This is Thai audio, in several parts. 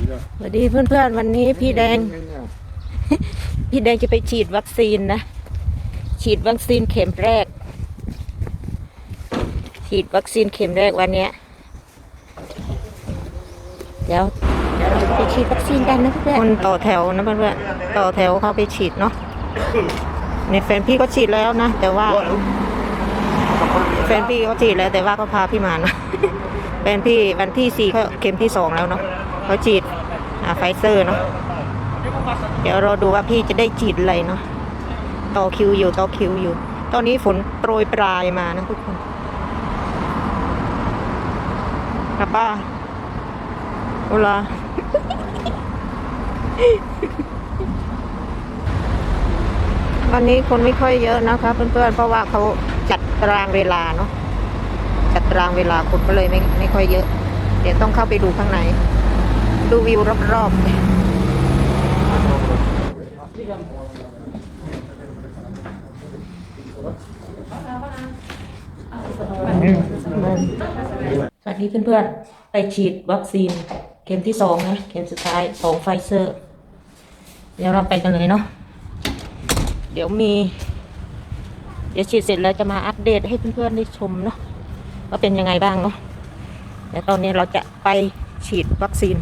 สวัสดีเพื่อนๆวันนี้พี่แดง พี่แดงจะไปฉีดวัคซีนนะ ฉีดวัคซีนเข็มแรก ฉีดวัคซีนเข็มแรกวันเนี้ยเดี๋ยวเดี๋ยวเราจะไปฉีดวัคซีนกันนะเพื่อนคนต่อแถวนะเพื่อนๆต่อแถวเข้าไปฉีดเนาะในแฟนพี่ก็ฉีดแล้วนะแต่ว่า แฟนพี่เขาฉีดแล้วแต่ว่าเขาพาพี่มานะแฟนพี่วันที่สี่เขาเข็มที่สองแล้วเนาะ เขาฉีดไฟเซอร์เนาะเดี๋ยวเราดูว่าพี่จะได้ฉีดอะไรเนาะต่อคิวอยู่ต่อคิวอยู่ ตอนนี้ฝนโปรยปลายมานะทุกคนครับป้าโอลาวันนี้คนไม่ค่อยเยอะนะคะเพื่อนๆเพราะว่าเขาจัดตารางเวลาเนาะจัดตารางเวลาคนก็เลยไม่ไม่ค่อยเยอะ เดี๋ยวต้องเข้าไปดูข้างใน ดูวิวรอบๆ สวัสดีเพื่อนๆ ไปฉีดวัคซีน เข็มที่สองนะ เข็มสุดท้ายของไฟเซอร์ เดี๋ยวเราไปกันเลยเนาะ เดี๋ยวมี เดี๋ยวฉีดเสร็จแล้วจะมาอัปเดตให้เพื่อนๆได้ชมเนาะว่าเป็นยังไงบ้างเนาะแต่ตอนนี้เราจะไปฉีดวัคซีน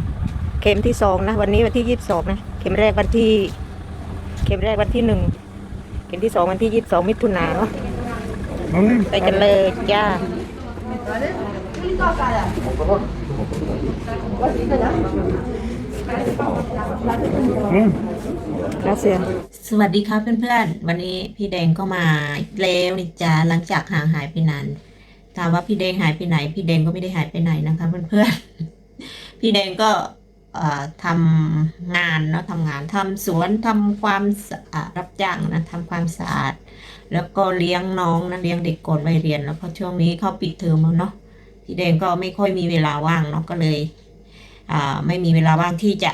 เข็มที่สองนะ วันนี้วันที่ยี่สิบสองนะ เข็มแรกวันที่ เข็มแรกวันที่หนึ่ง เข็มที่สองวันที่ยี่สิบสองมิถุนาเนาะไปกันเลยจ้าแล้วเสียสวัสดีครับเพื่อนๆ วันนี้พี่แดงก็มาอีกแล้วนี่จ้าหลังจากห่างหายไปนานถามว่าพี่แดงหายไปไหน พี่แดงก็ไม่ได้หายไปไหนนะคะเพื่อนๆ พี่แดงก็เอ่อ ทำงานเนาะทำงานทำสวนทำความรับจ้างนะทำความสะอาด แล้วก็เลี้ยงน้องนะเลี้ยงเด็กก่อนวัยเรียน แล้วก็ช่วงนี้เขาปิดเทอมแล้วเนาะพี่แดงก็ไม่ค่อยมีเวลาว่างเนาะก็เลยไม่มีเวลาว่างที่จะ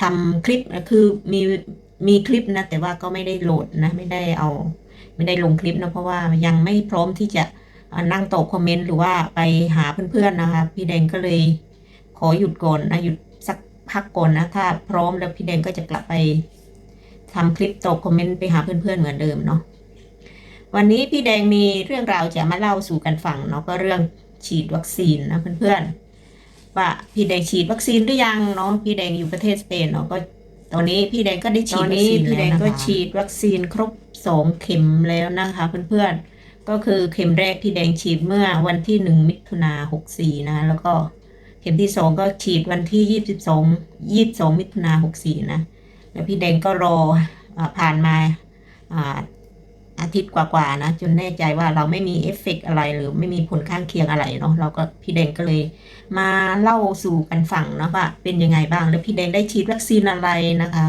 ทำคลิปนะคือมีมีคลิปนะแต่ว่าก็ไม่ได้โหลดนะไม่ได้เอา ไม่ได้ลงคลิปนะเพราะว่ายังไม่พร้อมที่จะนั่งตอบคอมเมนต์หรือว่าไปหาเพื่อนๆนะคะ พี่แดงก็เลย อหยุดก่อนนะหยุดสักพักก่อนนะถ้าพร้อมแล้วพี่แดงก็จะกลับไปทำคลิปตอบคอมเมนต์ไปหาเพื่อนๆเหมือนเดิมเนาะวันนี้พี่แดงมีเรื่องราวจะมาเล่าสู่กันฟังเนาะก็เรื่องฉีดวัคซีนนะเพื่อนๆว่าพี่แดงฉีดวัคซีนหรือยังเนาะพี่แดงอยู่ประเทศสเปนเนาะก็ตอนนี้พี่แดงก็ได้ฉีดวัคซีนพี่แดงก็ฉีดวัคซีนครบสองเข็มแล้วนะคะเพื่อนๆก็คือเข็มแรกพี่แดงฉีดเมื่อวันที่หนึ่งมิถุนาหกสี่นะแล้วก็ เข็มที่สองก็ฉีดวันที่ยี่สิบสองยี่สิบสองมิถุนาหกสี่นะ แล้วพี่แดงก็รออผ่านมาอาทิตย์กว่าๆนะ จนแน่ใจว่าเราไม่มีเอฟเฟกต์อะไรหรือไม่มีผลข้างเคียงอะไรเนาะเราก็พี่แดงก็เลย มาเล่าสู่กันฟังเนาะว่าเป็นยังไงบ้าง แล้วพี่แดงได้ฉีดวัคซีนอะไรนะคะ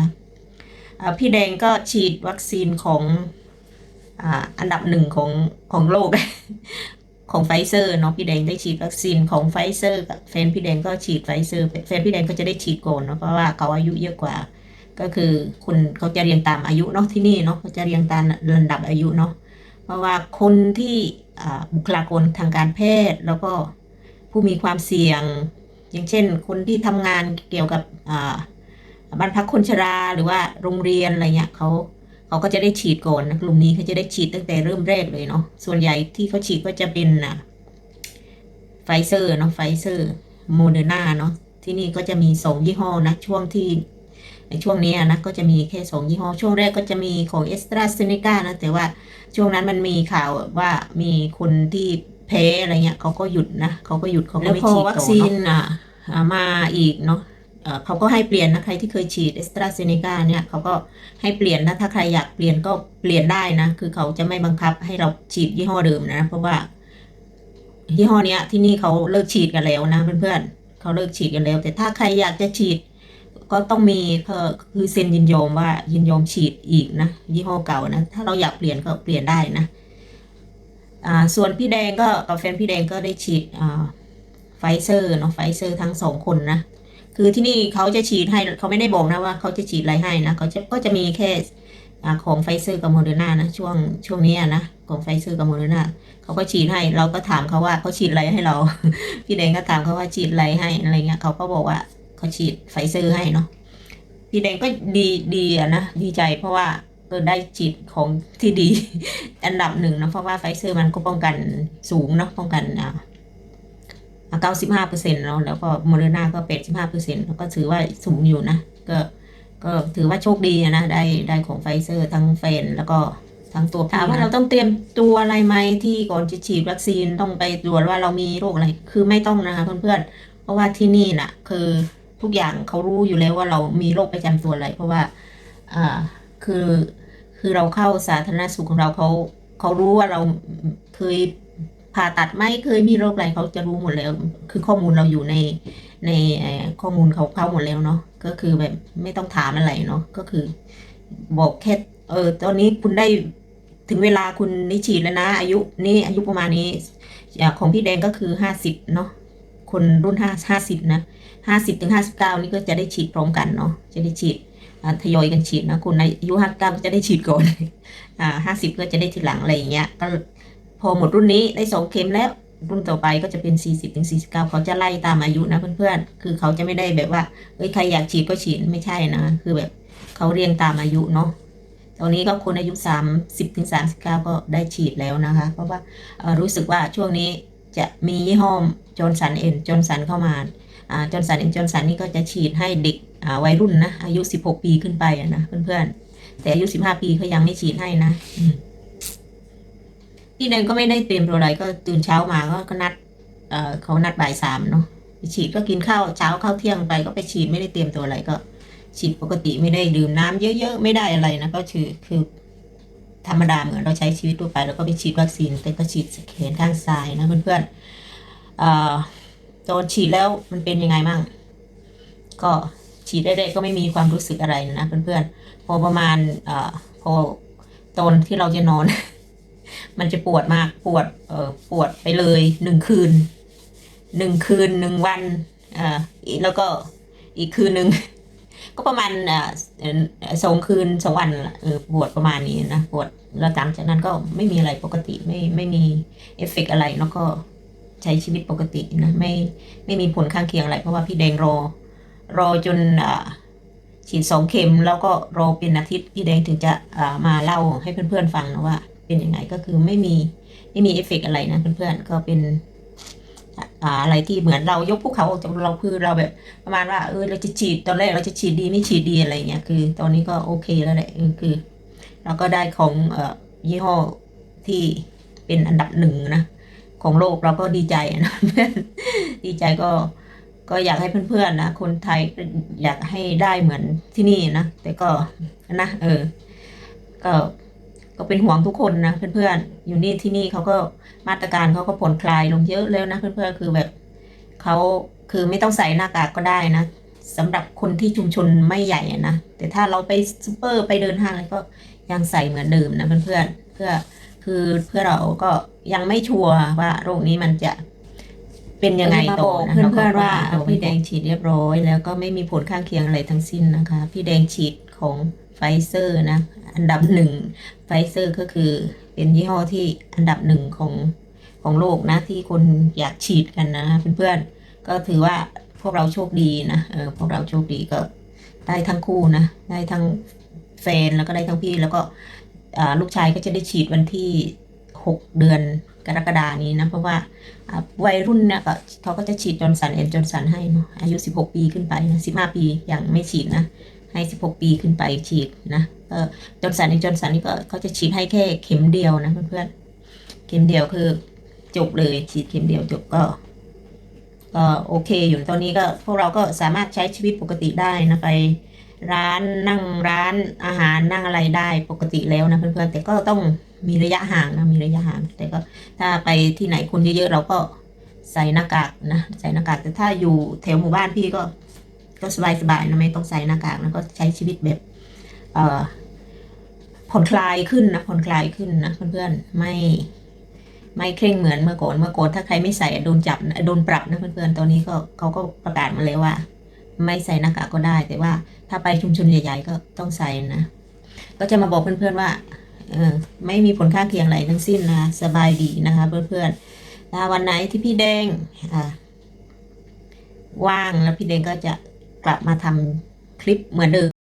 พี่แดงก็ฉีดวัคซีนของออันดับหนึ่งของของโลก ของไฟเซอร์เนาะพี่แดงได้ฉีดวัคซีนของไฟเซอร์กับแฟนพี่แดงก็ฉีดไฟเซอร์แฟนพี่แดงก็จะได้ฉีดก่อนเนาะเพราะว่าเขาอายุเยอะกว่า ก็คือคุณเขาจะเรียงตามอายุเนาะที่นี่เนาะเขาจะเรียงตามลำดับอายุเนาะเพราะว่าคนที่บุคลากรทางการแพทย์ แล้วก็ผู้มีความเสี่ยง อย่างเช่น คนที่ทำงานเกี่ยวกับบ้านพักคนชราหรือว่าโรงเรียนอะไรเงี้ยเขา เขาก็จะได้ฉีดก่อนนะกลุ่มนี้เขาจะได้ฉีดตั้งแต่เริ่มแรกเลยเนาะส่วนใหญ่ที่เขาฉีดก็จะเป็นอะไฟเซอร์เนาะไฟเซอร์โมเดอร์นาเนาะที่นี่ก็จะมีสองยี่ห้อนะ ช่วงที่ในช่วงนี้อะนะก็จะมีแค่สองยี่ห้อ ช่วงแรกก็จะมีของเอสตราเซเนกานะ แต่ว่าช่วงนั้นมันมีข่าวว่ามีคนที่แพ้อะไรเงี้ยเขาก็หยุดนะเขาก็หยุดเขาก็ไม่ฉีดต่อวัคซีนอะอ่ามาอีกเนาะ เขาก็ให้เปลี่ยนนะใครที่เคยฉีดเอสตราเซเนกาเนี่ยเขาก็ให้เปลี่ยนนะถ้าใครอยากเปลี่ยนก็เปลี่ยนได้นะ คือเขาจะไม่บังคับให้เราฉีดยี่ห้อเดิมนะ เพราะว่ายี่ห้อเนี้ยที่นี่เขาเลิกฉีดกันแล้วนะเพื่อนๆเขาเลิกฉีดกันแล้ว แต่ถ้าใครอยากจะฉีดก็ต้องมีคือเซ็นยินยอมว่ายินยอมฉีดอีกนะยี่ห้อเก่านะ ถ้าเราอยากเปลี่ยนก็เปลี่ยนได้นะอ่าส่วนพี่แดงก็กับแฟนพี่แดงก็ได้ฉีดอ่าไฟเซอร์เนาะไฟเซอร์ทั้งสองคนนะ คือที่นี่เขาจะฉีดให้เขาไม่ได้บอกนะว่าเขาจะฉีดอะไรให้นะเขาจะก็จะมีแค่ของไฟเซอร์กับโมเดอร์นานะช่วงช่วงนี้นะของไฟเซอร์กับโมเดอร์นาเขาก็ฉีดให้เราก็ถามเขาว่าเขาฉีดอะไรให้เรา พี่แดงก็ถามเขาว่าฉีดอะไรให้อะไรเงี้ยเขาก็บอกว่าเขาฉีดไฟเซอร์ให้เนาะพี่แดงก็ดีดีอะนะดีใจเพราะว่าเออได้ฉีดของที่ดี อันดับหนึ่งนะเพราะว่าไฟเซอร์มันก็ป้องกันสูงเนาะป้องกันอ่า เก้าสิบห้าเปอร์เซ็นต์เนาะแล้วก็โมเดอร์นาก็แปดสิบห้าเปอร์เซ็นต์ก็ถือว่าสูงอยู่นะก็ก็ถือว่าโชคดีนะได้ได้ของไฟเซอร์ทั้งแฟนแล้วก็ทั้งตัวถามว่าเราต้องเตรียมตัวอะไรไหมที่ก่อนจะฉีดวัคซีนต้องไปตรวจว่าเรามีโรคอะไรคือไม่ต้องนะคะเพื่อนๆเพราะว่าที่นี่น่ะ คือทุกอย่างเขารู้อยู่แล้วว่าเรามีโรคประจำตัวอะไร เพราะว่าอ่าคือคือเราเข้าสาธารณสุขของเราเขาเขารู้ว่าเราเคย ผ่าตัดไหมเคยมีโรคอะไรเขาจะรู้หมดแล้ว คือข้อมูลเราอยู่ในในข้อมูลเขาเข้าหมดแล้วเนาะก็คือแบบไม่ต้องถามอะไรเนาะก็คือ บอกแค่เออตอนนี้คุณได้ถึงเวลาคุณนิฉีดแล้วนะ อายุนี่อายุประมาณนี้อย่างของพี่แดงก็คือห้าสิบเนาะคนรุ่นห้าห้าสิบนะห้าสิบถึงห้าสิบเก้านี่ก็จะได้ฉีดพร้อมกันเนาะจะได้ฉีดทยอยกันฉีดนะคุณอายุห้าเก้าก็จะได้ฉีดก่อนอ่าห้าสิบก็จะได้ทีหลังอะไรอย่างเงี้ยก็ พอหมดรุ่นนี้ได้สองเข็มแล้วรุ่นต่อไปก็จะเป็น 40ถึง49 เขาจะไล่ตามอายุนะเพื่อนๆ คือเขาจะไม่ได้แบบว่า เอ้ยใครอยากฉีดก็ฉีดไม่ใช่นะ คือแบบเขาเรียงตามอายุเนาะ ตอนนี้ก็คนอายุ 30ถึง39 ก็ได้ฉีดแล้วนะคะ เพราะว่ารู้สึกว่าช่วงนี้จะมียี่ห้อจอร์นสันเอ็นจอร์นสันเข้ามาอ่าจอร์นสันเอ็นจอร์นสันนี่ก็จะฉีดให้เด็กวัยรุ่นนะ อายุ 16 ปีขึ้นไปนะเพื่อนๆ แต่อายุ 15 ปีเขายังไม่ฉีดให้นะอืม พี่แดงก็ไม่ได้เตรียมตัวอะไรก็ตื่นเช้ามาก็ก็นัดเออเขานัดบ่ายสามเนาะไปฉีดก็กินข้าวเช้าข้าวเที่ยงไปก็ไปฉีดไม่ได้เตรียมตัวอะไรก็ ฉีดปกติไม่ได้ดื่มน้ำเยอะ ๆ ไม่ได้อะไรนะก็คือคือ ธรรมดาเหมือนเราใช้ชีวิตทั่วไป แล้วก็ไปฉีดวัคซีนแต่ก็ฉีดแขนข้างซ้ายนะเพื่อนๆเอ่อตอนฉีดแล้วมันเป็นยังไงมั่งก็ฉีดได้ๆก็ไม่มีความรู้สึกอะไรนะเพื่อนๆพอประมาณเอ่อพอตอนที่เราจะนอน มันจะปวดมากปวดเออปวดไปเลยหนึ่งคืนหนึ่งคืนหนึ่งวันอ่าอีแล้วก็อีกคืนหนึ่งก็ประมาณอ่าสองคืนสองวันเออปวดประมาณนี้นะปวดแล้วหลังจากนั้นก็ไม่มีอะไรปกติไม่ไม่มีเอฟเฟกอะไรแล้วก็ใช้ชีวิตปกตินะไม่ไม่มีผลข้างเคียงอะไร เพราะว่าพี่แดงรอ รอจนอ่าฉีดสองเข็มแล้วก็รอเป็นอาทิตย์พี่แดงถึงจะอ่ามาเล่าให้เพื่อนๆฟังนะว่า เป็นยังไงก็คือไม่มีไม่มีเอฟเฟกต์อะไรนะเพื่อนๆก็เป็นอะไรที่เหมือนเรายกภูเขาออกจากเราคือเราแบบประมาณว่าเออเราจะฉีดตอนแรกเราจะฉีดดีไม่ฉีดดีอะไรเงี้ยคือ ตอนนี้ก็โอเคแล้วแหละคือเราก็ได้ของเอ่อยี่ห้อที่เป็นอันดับหนึ่งนะของโลกเราก็ดีใจนะเพื่อนดีใจก็ก็อยากให้เพื่อนๆนะคนไทยอยากให้ได้เหมือนที่นี่นะแต่ก็นะเออก็ ก็เป็นห่วงทุกคนนะเพื่อนๆ อยู่นี่ที่นี่เขาก็มาตรการเขาก็ผ่อนคลายลงเยอะแล้วนะเพื่อนๆคือแบบเขาคือไม่ต้องใส่หน้ากากก็ได้นะสำหรับคนที่ชุมชนไม่ใหญ่อะนะแต่ถ้าเราไปซูเปอร์ไปเดินห้างอะไรก็ยังใส่เหมือนเดิมนะเพื่อนๆเพื่อคือเพื่อเราก็ยังไม่ชัวร์ว่าโรคนี้มันจะเป็นยังไงต่อนะเพื่อนๆว่าพี่แดงฉีดเรียบร้อย แล้วก็ไม่มีผลข้างเคียงอะไรทั้งสิ้นนะคะ พี่แดงฉีดของไฟเซอร์นะ อันดับหนึ่งไฟเซอร์ก็คือเป็นยี่ห้อที่อันดับหนึ่งของของโลกนะที่คนอยากฉีดกันนะเพื่อนๆก็ถือว่าพวกเราโชคดีนะเออพวกเราโชคดีก็ได้ทั้งคู่นะได้ทั้งแฟนแล้วก็ได้ทั้งพี่แล้วก็ลูกชายก็จะได้ฉีดวันที่หกเดือนกรกฎานี้นะ เพราะว่าอ่าวัยรุ่นเนี่ยก็เขาก็จะฉีดจอร์นสันเอ็นจอร์นสันให้เนาะอายุ 16 ปีขึ้นไปนะ15 ปียังไม่ฉีดนะ ให้ 16 ปีขึ้นไปฉีดนะก็จนสันในจนสันนี่ก็เขาจะฉีดให้แค่เข็มเดียวนะเพื่อนๆเข็มเดียวคือจบเลยฉีดเข็มเดียวจบก็ก็โอเคอยู่ตอนนี้ก็พวกเราก็สามารถใช้ชีวิตปกติได้นะไปร้านนั่งร้านอาหารนั่งอะไรได้ปกติแล้วนะเพื่อนๆแต่ก็ต้องมีระยะห่างนะมีระยะห่าง แต่ก็ถ้าไปที่ไหนคนเยอะๆเราก็ใส่หน้ากากนะใส่หน้ากากแต่ถ้าอยู่แถวหมู่บ้านพี่ก็ ก็สบายสบายนะไม่ต้องใส่หน้ากากนะก็ใช้ชีวิตแบบเออผ่อนคลายขึ้นนะผ่อนคลายขึ้นนะเพื่อนๆไม่ไม่เคร่งเหมือนเมื่อก่อนเมื่อก่อนถ้าใครไม่ใส่โดนจับโดนปรับนะเพื่อนๆตอนนี้ก็เขาก็ประกาศมาเลยว่า ไม่ใส่หน้ากากก็ได้ แต่ว่าถ้าไปชุมชนใหญ่ๆก็ต้องใส่นะ ก็จะมาบอกเพื่อนๆว่าเออไม่มีผลข้างเคียงอะไรทั้งสิ้นนะสบายดีนะคะ เพื่อนๆถ้าวันไหนที่พี่แดงอ่าว่างแล้วพี่แดงก็จะ กลับมาทำคลิปเหมือนเดิม